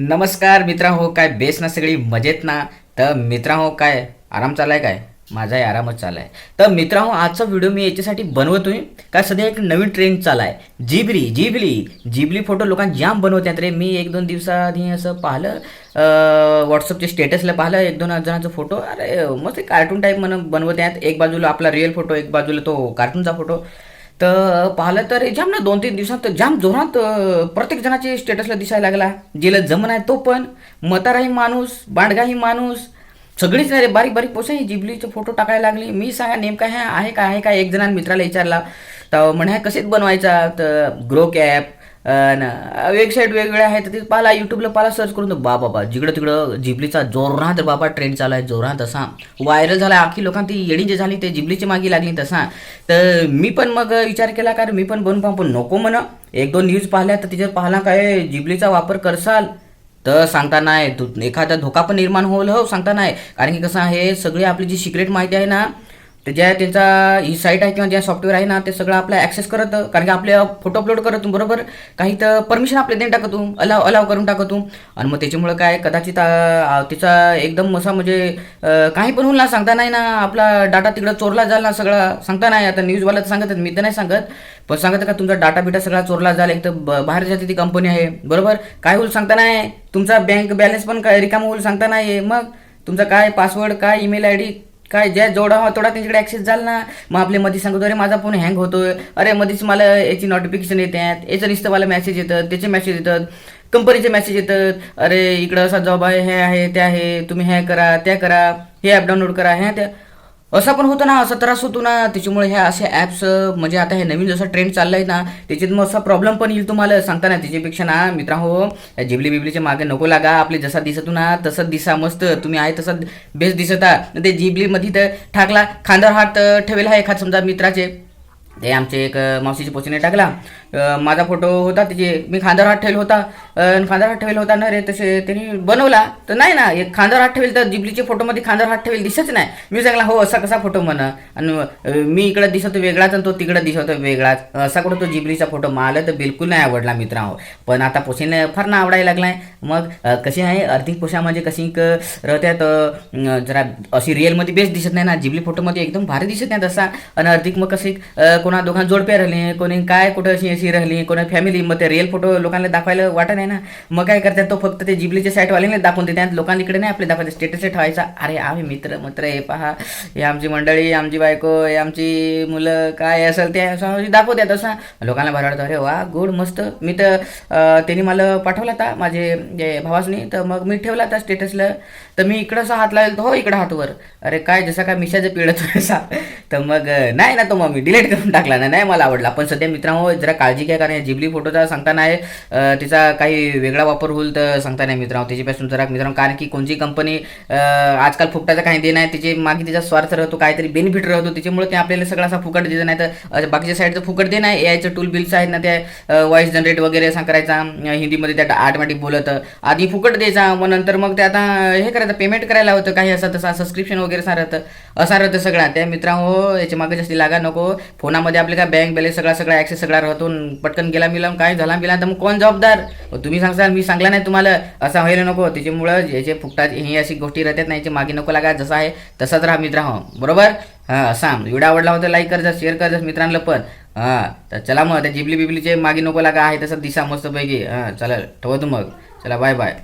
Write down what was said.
नमस्कार मित्रा हो काय बेस ना सगळी? मजेत ना? तर मित्रा हो काय आराम चालाय काय? माझाही आरामच चालाय तर मित्रा हो आजचा व्हिडिओ मी याच्यासाठी बनवतोय. का सध्या एक नवीन ट्रेंड चालाय. जिबली जिबली जिबली फोटो लोकांना जाम बनवतात रे. मी एक दोन दिवसाआधी असं पाहिलं व्हॉट्सअपच्या स्टेटसला पाहिलं एक दोन जणांचा फोटो अरे मस्त कार्टून टाईप म्हणून बनवतात एक बाजूला आपला रिअल फोटो एक बाजूला तो कार्टूनचा फोटो तर पाहिलं तर जाम ना दोन तीन दिवसात जाम जोरात प्रत्येक जणाचे स्टेटसला दिसायला लागला. जिला जमन आहे तो पण. मताराही माणूस बांडगाही माणूस. सगळीच नाही रे बारीक बारीक पोसा जिबलीचे फोटो टाकायला लागली. मी सांगा नेमका ह्या आहे का आहे का? एक जणांना मित्राला विचारला. तर म्हणे कसेच बनवायचा? तर ग्रो कॅप वेबसाईट वेगवेगळ्या आहेत तर ते पाला युट्यूबला पाला सर्च करून बा बाबा जिकडं तिकडं जिबलीचा जोरात बाबा ट्रेंड चालू आहे जोरात असा व्हायरल झाला आखी लोकांनी ती येडी जे झाली ते जिबलीची मागी लागली तसा. तर मी पण मग विचार केला कारण मी पण बनवून पाहू पण नको म्हण. एक दोन न्यूज पाहिल्या तर तिच्यात पाहिला काय जिबलीचा वापर करसाल. तर सांगता नाही तू एखादा धोका पण निर्माण होईल हो सांगता नाही. कारण की कसं आहे सगळी आपली जी सिक्रेट माहिती आहे ना ते ज्या त्यांचा ही साईट आहे किंवा ज्या सॉफ्टवेअर आहे ना ते सगळं आपलं ॲक्सेस करत कारण की आपले फोटो अपलोड करत बरोबर? काही तर परमिशन आपले देऊन टाकतो अलाव अलाव करून टाकतो. आणि मग त्याच्यामुळं काय कदाचित तिचा एकदम असा म्हणजे काही पण होईल ना सांगता नाही ना आपला डाटा तिकडं चोरला जाईल ना सगळा. सांगता नाही आता न्यूजवाला तर सांगत मी तर नाही सांगत. पण सांगत का तुमचा डाटा बिटा सगळा चोरला जाईल एक तर बाहेर जाते ती कंपनी आहे बरोबर? काय होईल सांगता नाही. तुमचा बँक बॅलन्स पण काय रिकामा होईल सांगता नाही. मग तुमचा काय पासवर्ड काय ईमेल आय डी काय ज्या जेवढा हवा तेवढा त्यांच्याकडे ॲक्सेस झाला ना? मग आपले मध्ये सांगतो अरे माझा फोन हँग होतोय. अरे मध्येच मला याची नोटिफिकेशन येते याचं नुसतं मला मॅसेज येतात. त्याचे मॅसेज येतात. कंपनीचे मॅसेज येतात. अरे इकडं असा जॉब आहे हे आहे ते आहे तुम्ही हे करा त्या करा हे ॲप डाउनलोड करा ह्या त्या असं पण होतं ना असा त्रास होतो ना. त्याच्यामुळे ह्या असे ॲप्स म्हणजे आता हे नवीन जसं ट्रेंड चाललंय ना त्याच्यात मग असा प्रॉब्लेम पण येईल तुम्हाला. सांगता ना त्याच्यापेक्षा ना मित्रा हो जिबली बिबलीच्या मागे नको लागा. आपले जसा दिसतो ना तसंच दिसा मस्त. तुम्ही आहे तसं बेस्ट दिसता. ते जिबलीमध्ये तर ठाकला खांद्यावर हात अं, आहे एखाद समजा मित्राचे. ते आमचे एक मावशीचे पोचीने टाकला. माझा फोटो होता त्याचे मी खांद्यावर हात ठेवला होता. अन् खांद्यावर हात ठेवला होता ना रे तसे त्यांनी बनवला. तर नाही ना एक खांद्यावर हात ठेवेल तर जिबलीच्या फोटोमध्ये खांद्यावर हात ठेवेल दिसत नाही. मी सांगला हो असा कसा फोटो म्हण. आणि मी इकडं दिसतो वेगळाच आणि तो तिकडं दिसतो वेगळाच. असा कुठं तो जिबलीचा फोटो मला तर बिलकुल नाही आवडला मित्रांनो. पण आता पोशीने फार ना आवडायला लागलाय. मग कशी आहे? अर्धिक पोशा म्हणजे कशी राहत्यात जरा अशी रिअलमध्ये बेस्ट दिसत नाही ना. जिबली फोटोमध्ये एकदम भारी दिसत नाही तसा. आणि अर्धिक मग कशी कोणा दोघां जोडप्या राहिली कोणी काय कुठं अशी अशी राहिली कोणा फॅमिली मग ते रिअल फोटो लोकांना दाखवायला वाटत नाही ना. मग काय करतात तो फक्त ते जिबलीच्या साईटवाल्याने दाखवून देतात लोकांना इकडे नाही आपले दाखवायचे स्टेटस ठेवायचा अरे आम्ही मित्र मित्र हे पहा. हे आमची मंडळी आमची बायको हे आमची मुलं काय असेल ते असं दाखवतात असं. लोकांना बरं वाटतं अरे वा गुड मस्त. मी तर त्यांनी मला पाठवला होता माझे जे भावासनी तर मग मी ठेवला होता स्टेटसला तर मी इकडं असा हात लावेल तर हो इकडं हातवर अरे काय जसा काय मिशाचं पिळत असा तर मग नाही ना तो मग मी डिलीट करून टाकला नाही मला आवडला. पण सध्या मित्रांनो जरा काळजी घ्या कारण जिबली फोटोचा सांगता नाही तिचा काही वेगळा वापर होईल तर सांगता नाही मित्रांनो. त्याच्यापासून जरा मित्रांनो कारण की कोणती कंपनी आजकाल फुकटाचा काही दे नाही त्याचे मागे तिचा स्वार्थ राहतो काहीतरी बेनिफिट राहतो त्याच्यामुळे ते आपल्याला सगळा असा फुकट देत नाही. तर बाकीच्या साईडचं फुकट दे नाही. एआयचं टूल बिल्स आहेत ना त्या व्हॉइस जनरेट वगैरे असं करायचा हिंदीमध्ये त्या ऑटोमॅटिक बोलत आधी फुकट द्यायचा मग नंतर मग ते आता हे करायचं पेमेंट करायला होतं काही असं तसं सबस्क्रिप्शन वगैरे असं राहतं असं राहतं सगळं. त्या मित्रांनो याच्या मागे जास्ती लागा नको. फोनामध्ये आपले काय बँक बॅलन्स सगळा सगळा ॲक्सेस सगळा राहतो पटकन गेला मिला काय झाला मिला तर मग कोण जबाबदार? तुम्ही सांगसाल मी सांगला नाही तुम्हाला. असं व्हायला नको. त्याच्यामुळं याचे फुकटात ही अशी गोष्टी राहतात नाही याचे मागे नको लागा. जसा आहे तसाच राहा मित्र हो. बरोबर? हां असा व्हिडिओ आवडला होता लाईक कर जा शेअर कर जा मित्रांना पण. हां तर चला मग त्या जिबली बिबलीचे मागे नको लागा. आहे तसं दिसा मस्तपैकी. हां चला ठेवतो मग. चला बाय बाय